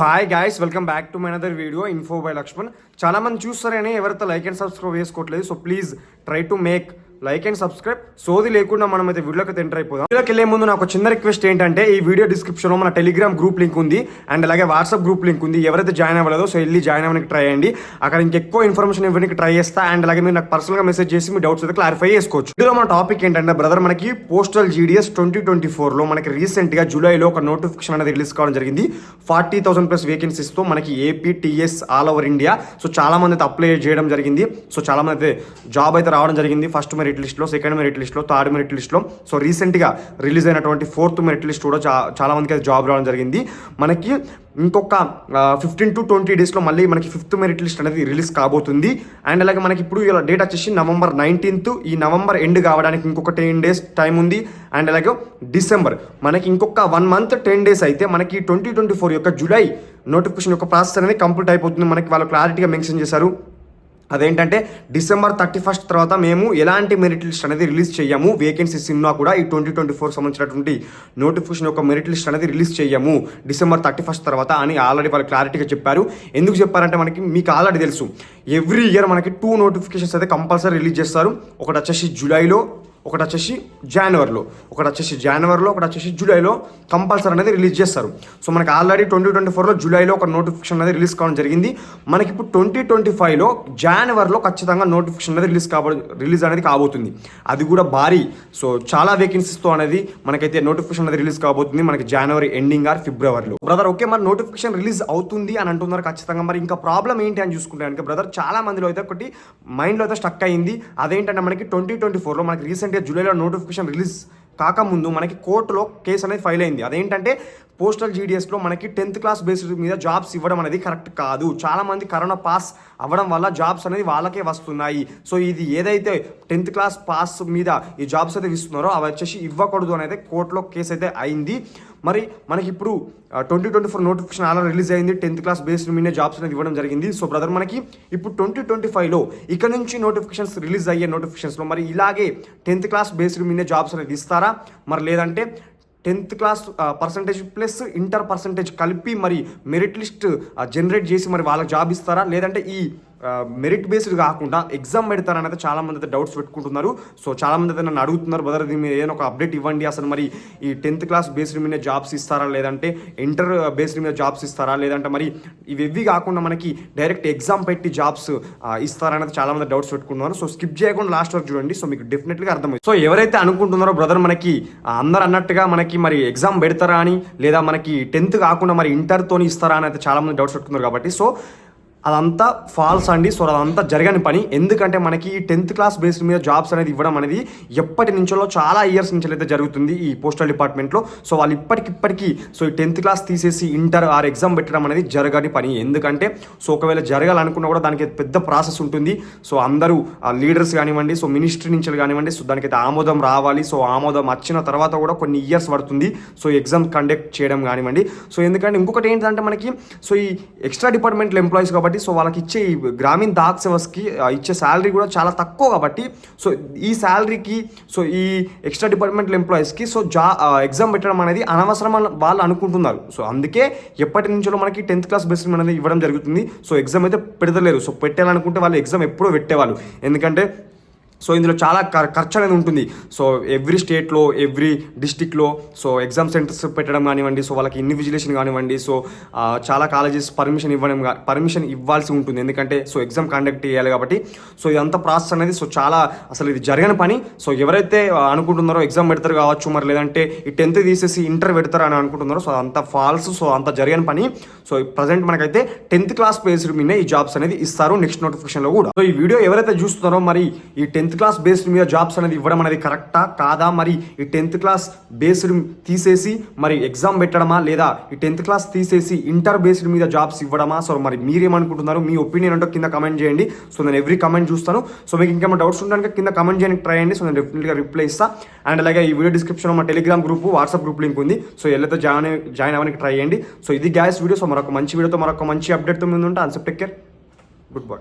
Hi guys welcome back to my video info by Lakshman చాలా మంది చూస్తారని ఎవరైతే లైక్ అండ్ సబ్స్క్రైబ్ చేసుకోవట్లేదు so please try to make like and subscribe సోది లేకుండా మనం అయితే వీడియోకి ఎంటర్ అయిపోదాం. వీడియోకి వెళ్ళే ముందు నాకు చిన్న రిక్వెస్ట్ ఏంటంటే ఈ వీడియో డిస్క్రిప్షన్లో మన టెలిగ్రామ్ గ్రూప్ లింక్ ఉంది అండ్ అలాగే వాట్సాప్ గ్రూప్ లింక్ ఉంది. ఎవరైతే జాయిన్ అవ్వలేదో సో వెళ్ళి జాయిన్ అవ్వడానికి ట్రై చేయండి. అక్కడ ఇంకెక్కువ ఇన్ఫర్మేషన్ ఇవ్వడానికి ట్రై చేస్తా అండ్ అలాగే మీరు నాకు పర్సనల్గా మెసేజ్ చేసి మీ డౌట్స్ అయితే క్లారిఫై చేసుకోవచ్చు. ఇందులో మన టాపిక్ ఏంటంటే బ్రదర్ మనకి పోస్టల్ జీడిఎస్ ట్వంటీ ట్వంటీ ఫోర్లో మనకి రీసెంట్గా జూలైలో ఒక నోటిఫికేషన్ అనేది రిలీజ్ కావడం జరిగింది. ఫార్టీ థౌసండ్ ప్లస్ వేకెన్సీస్తో మనకి AP TS all over India so చాలా మంది అయితే అప్లై చేయడం జరిగింది. సో చాలా మంది అయితే జాబ్ అయితే రావడం జరిగింది. ఫస్ట్ మెరిట్ లిస్ట్లో సెకండ్ మెరిట్ లిస్ట్లో థర్డ్ మెరిట్ లిస్ట్లో సో రీసెంట్గా రిలీజ్ అయినటువంటి ఫోర్త్ మెరిట్ లిస్ట్ కూడా చా- చాలా మందికి అయితే జాబ్ రావడం జరిగింది. మనకి ఇంకొక ఫిఫ్టీన్ టు ట్వంటీ డేస్లో మళ్ళీ మనకి ఫిఫ్త్ మెరిట్ లిస్ట్ అనేది రిలీజ్ కాబోతుంది. అండ్ అలాగే మనకి ఇప్పుడు ఇలా డేట్ వచ్చేసి నవంబర్ నైన్టీన్త్ ఈ నవంబర్ ఎండ్ కావడానికి ఇంకొక టెన్ డేస్ టైం ఉంది. అండ్ అలాగే డిసెంబర్ మనకి ఇంకొక వన్ మంత్ టెన్ డేస్ అయితే మనకి ట్వంటీ ట్వంటీ ఫోర్ యొక్క జూలై నోటిఫికేషన్ యొక్క ప్రాసెస్ అనేది కంప్లీట్ అయిపోతుంది. మనకి వాళ్ళు క్లారిటీగా మెన్షన్ చేశారు. అదేంటంటే డిసెంబర్ థర్టీ ఫస్ట్ తర్వాత మేము ఎలాంటి మెరిట్ లిస్ట్ అనేది రిలీజ్ చేయము. వేకెన్సీస్ ఉన్నా కూడా ఈ ట్వంటీ ట్వంటీ ఫోర్ సంబంధించినటువంటి నోటిఫికేషన్ యొక్క మెరిట్ లిస్ట్ అనేది రిలీజ్ చేయము. డిసెంబర్ థర్టీ ఫస్ట్ తర్వాత అని ఆల్రెడీ వాళ్ళు క్లారిటీగా చెప్పారు. ఎందుకు చెప్పారంటే మనకి మీకు ఆల్రెడీ తెలుసు. ఎవ్రీ ఇయర్ మనకి టూ నోటిఫికేషన్స్ అయితే కంపల్సరీ రిలీజ్ చేస్తారు. ఒకటి వచ్చేసి జూలైలో ఒకటి వచ్చేసి జనవరిలో ఒకటి వచ్చేసి జనవరిలో ఒకటి వచ్చేసి జూలైలో కంపల్సరీ అనేది రిలీజ్ చేస్తారు. సో మనకి ఆల్రెడీ ట్వంటీ ట్వంటీ ఫోర్లో జూలైలో ఒక నోటిఫికేషన్ అనేది రిలీజ్ కావడం జరిగింది. మనకి ఇప్పుడు ట్వంటీ ట్వంటీ ఫైవ్లో జనవరిలో ఖచ్చితంగా నోటిఫికేషన్ అనేది రిలీజ్ కాబో రిలీజ్ అనేది కాబోతుంది. అది కూడా భారీ. సో చాలా వేకెన్సీస్తో అనేది మనకైతే నోటిఫికేషన్ అనేది రిలీజ్ కాబోతుంది. మనకి జనవరి ఎండింగ్ ఆర్ ఫిబ్రవరిలో బ్రదర్ ఓకే మరి నోటిఫికేషన్ రిలీజ్ అవుతుంది అని అంటున్నారు ఖచ్చితంగా. మరి ఇంకా ప్రాబ్లం ఏంటి అని చూసుకుంటే బ్రదర్ చాలా మందిలో అయితే ఒకటి మైండ్లో అయితే స్టక్ అయింది. అదేంటంటే మనకి ట్వంటీ ట్వంటీ ఫోర్లో మనకి రీసెంట్ జూలైలో నోటిఫికేషన్ రిలీజ్ కాకముందు మనకి కోర్టులో కేసు అనేది ఫైల్ అయింది. అదేంటంటే పోస్టల్ జీడిఎస్లో మనకి టెన్త్ క్లాస్ బేస్డ్ మీద జాబ్స్ ఇవ్వడం అనేది కరెక్ట్ కాదు. చాలామంది కరోనా పాస్ అవ్వడం వల్ల జాబ్స్ అనేది వాళ్ళకే వస్తున్నాయి. సో ఇది ఏదైతే టెన్త్ క్లాస్ పాస్ మీద ఈ జాబ్స్ అయితే ఇస్తున్నారో అవి వచ్చేసి ఇవ్వకూడదు అనేది కోర్టులో కేసు అయితే అయింది. మరి మనకి ఇప్పుడు ట్వంటీ ట్వంటీ ఫోర్ నోటిఫికేషన్ అలా రిలీజ్ అయింది. టెన్త్ క్లాస్ బేస్డ్ మీద జాబ్స్ అనేది ఇవ్వడం జరిగింది. సో బ్రదర్ మనకి ఇప్పుడు ట్వంటీ ట్వంటీ ఫైవ్లో ఇక్కడ నుంచి నోటిఫికేషన్స్ రిలీజ్ అయ్యే నోటిఫికేషన్స్లో మరి ఇలాగే టెన్త్ క్లాస్ బేస్డ్ మీద జాబ్స్ అనేది ఇస్తారా? మరి లేదంటే tenth class percentage plus inter percentage కలిపి మరి మెరిట్ లిస్ట్ జనరేట్ చేసి మరి వాళ్ళకి జాబ్ ఇస్తారా? లేదంటే ఈ మెరిట్ బేస్డ్ కాకుండా ఎగ్జామ్ పెడతారని అయితే చాలామంది అయితే డౌట్స్ పెట్టుకుంటున్నారు. సో చాలామంది అయితే నన్ను అడుగుతున్నారు బ్రదర్ దీని మీద ఏదైనా ఒక అప్డేట్ ఇవ్వండి. అసలు మరి ఈ టెన్త్ క్లాస్ బేస్డ్ మీద జాబ్స్ ఇస్తారా? లేదంటే ఇంటర్ బేస్డ్ మీద జాబ్స్ ఇస్తారా? లేదంటే మరి ఇవి కాకుండా మనకి డైరెక్ట్ ఎగ్జామ్ పెట్టి జాబ్స్ ఇస్తారా అనేది చాలా మంది డౌట్స్ పెట్టుకుంటున్నారు. సో స్కిప్ చేయకుండా లాస్ట్ వరకు చూడండి. సో మీకు డెఫినెట్గా అర్థమైంది సో ఎవరైతే అనుకుంటున్నారో బ్రదర్ మనకి అందరు అన్నట్టుగా మనకి మరి ఎగ్జామ్ పెడతారా అని? లేదా మనకి టెన్త్ కాకుండా మరి ఇంటర్తో ఇస్తారా? అని అయితే చాలామంది డౌట్స్ పెట్టుకున్నారు కాబట్టి. సో అదంతా ఫాల్స్ అండి. సో అదంతా జరగని పని. ఎందుకంటే మనకి ఈ టెన్త్ క్లాస్ బేస్డ్ మీద జాబ్స్ అనేది ఇవ్వడం అనేది ఎప్పటి నుంచో చాలా ఇయర్స్ నుంచి అయితే జరుగుతుంది ఈ పోస్టల్ డిపార్ట్మెంట్లో సో వాళ్ళు ఇప్పటికిప్పటికీ సో ఈ టెన్త్ క్లాస్ తీసేసి ఇంటర్ ఆర్ ఎగ్జామ్ పెట్టడం అనేది జరగని పని. ఎందుకంటే సో ఒకవేళ జరగాలనుకున్నా కూడా దానికి పెద్ద ప్రాసెస్ ఉంటుంది. సో అందరూ లీడర్స్ కానివ్వండి సో మినిస్ట్రీ నుంచి కానివ్వండి సో దానికైతే ఆమోదం రావాలి. సో ఆమోదం వచ్చిన తర్వాత కూడా కొన్ని ఇయర్స్ పడుతుంది. సో ఎగ్జామ్ కండక్ట్ చేయడం కానివ్వండి. సో ఎందుకంటే ఇంకొకటి ఏంటంటే మనకి సో ఈ ఎక్స్ట్రా డిపార్ట్మెంట్ ఎంప్లాయీస్ కాబట్టి సో వాళ్ళకి ఇచ్చే ఈ గ్రామీణ దాక్ సేవస్కి ఇచ్చే శాలరీ కూడా చాలా తక్కువ కాబట్టి సో ఈ శాలరీకి సో ఈ ఎక్స్ట్రా డిపార్ట్మెంట్ ఎంప్లాయీస్కి సో జా ఎగ్జామ్ పెట్టడం అనేది అనవసరం వాళ్ళు అనుకుంటున్నారు. సో అందుకే ఎప్పటి నుంచో మనకి టెన్త్ క్లాస్ బెస్ట్ అనేది ఇవ్వడం జరుగుతుంది. సో ఎగ్జామ్ అయితే పెడతలేరు. సో పెట్టాలనుకుంటే వాళ్ళు ఎగ్జామ్ ఎప్పుడో పెట్టేవాళ్ళు. ఎందుకంటే సో ఇందులో చాలా ఖర్చు అనేది ఉంటుంది. సో ఎవ్రీ స్టేట్లో ఎవ్రీ డిస్టిక్లో సో ఎగ్జామ్ సెంటర్స్ పెట్టడం కానివ్వండి సో వాళ్ళకి ఇన్విజిలేషన్ కానివ్వండి సో చాలా కాలేజెస్ పర్మిషన్ ఇవ్వడం పర్మిషన్ ఇవ్వాల్సి ఉంటుంది. ఎందుకంటే సో ఎగ్జామ్ కండక్ట్ చేయాలి కాబట్టి. సో ఇదంతా ప్రాసెస్ అనేది సో చాలా అసలు ఇది జరగని పని. సో ఎవరైతే అనుకుంటున్నారో ఎగ్జామ్ పెడతారు కావచ్చు మరి లేదంటే ఈ టెన్త్ తీసేసి ఇంటర్ పెడతారు అని అనుకుంటున్నారో సో అంత ఫాల్స్ సో అంత జరగని పని. సో ప్రజెంట్ మనకైతే టెన్త్ క్లాస్ బేస్డ్ మీద ఈ జాబ్స్ అనేది ఇస్తారు నెక్స్ట్ నోటిఫికేషన్లో కూడా. సో ఈ వీడియో ఎవరైతే చూస్తున్నారో మరి ఈ టెన్త్ క్లాస్ బేస్డ్ మీద జాబ్స్ అనేది ఇవ్వడం అనేది కరెక్టా? కాదా? మరి ఈ టెన్త్ క్లాస్ బేస్డ్ తీసేసి మరి ఎగ్జామ్ పెట్టడమా? లేదా ఈ టెన్త్ క్లాస్ తీసేసి ఇంటర్ బేస్డ్ మీద జాబ్స్ ఇవ్వడమా? సో మరి మీరేమనుకుంటున్నారు? మీ ఒపీనియన్ అంటే కింద కమెంట్ చేయండి. సో నేను ఎవ్రీ కమెంట్ చూస్తాను. సో మీకు ఇంకేమైనా డౌట్స్ ఉంటాను కింద కమెంట్ చేయడానికి ట్రై చేయండి. సో నేను డెఫినెట్గా రిప్లై ఇస్తా. అండ్ అలాగే ఈ వీడియో డిస్క్రిప్షన్ మా telegram group WhatsApp group link ఉంది. సో ఎల్లైతే జాయిన్ జాయిన్ అవ్వడానికి ట్రై చేయండి. సో ఇది గ్యాస్ వీడియో సో మరొక మంచి వీడియోతో మరొక మంచి అప్డేట్తో ముందు ఉంటా అన్సెప్ట్ టేక్ కేర్ గుడ్ బై